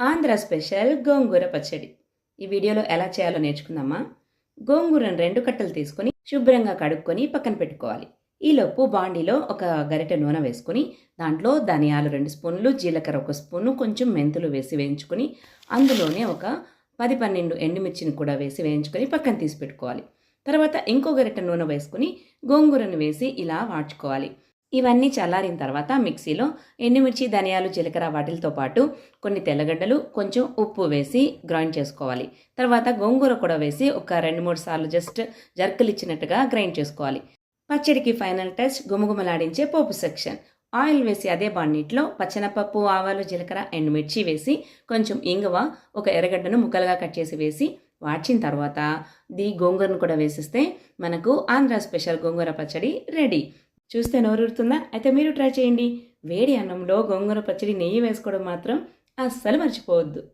Andhra special గోంగూర పచ్చడి. ఈ వీడియోలో ఎలా చేయాలో నేర్చుకుందామా? గోంగూరను రెండు కట్టలు తీసుకొని శుభ్రంగా కడుక్కొని పక్కన పెట్టుకోవాలి. ఈలోపు బాండీలో ఒక గరిటె నూనె వేసుకొని దాంట్లో ధనియాలు రెండు స్పూన్లు జీలకర్ర ఒక స్పూను కొంచెం మెంతులు వేసి వేయించుకొని అందులోనే ఒక పది పన్నెండు ఎండుమిర్చిని కూడా వేసి వేయించుకొని పక్కన తీసి పెట్టుకోవాలి. తర్వాత ఇంకో గరిటె నూనె వేసుకొని గోంగూరను వేసి ఇలా వాడ్చుకోవాలి. ఇవన్నీ చల్లారిన తర్వాత మిక్సీలో ఎండుమిర్చి ధనియాలు జీలకర్ర వాటిలతో పాటు కొన్ని తెల్లగడ్డలు కొంచెం ఉప్పు వేసి గ్రైండ్ చేసుకోవాలి. తర్వాత గోంగూర కూడా వేసి ఒక రెండు మూడు సార్లు జస్ట్ జర్కలు ఇచ్చినట్టుగా గ్రైండ్ చేసుకోవాలి. పచ్చడికి ఫైనల్ టచ్ గుమగుమలాడించే పోపు సెక్షన్. ఆయిల్ వేసి అదే బాండిట్లో పచ్చనపప్పు ఆవాలు జీలకర్ర ఎండుమిర్చి వేసి కొంచెం ఇంగువ ఒక ఎర్రగడ్డను ముక్కలుగా కట్ చేసి వేసి వాడ్చిన తర్వాత ది గోంగూరను కూడా వేసిస్తే మనకు ఆంధ్ర స్పెషల్ గోంగూర పచ్చడి రెడీ. చూస్తే నోరుతుందా అయితే మీరు ట్రై చేయండి. వేడి అన్నంలో గోంగూర పచ్చడి నెయ్యి వేసుకోవడం మాత్రం అస్సలు మర్చిపోవద్దు.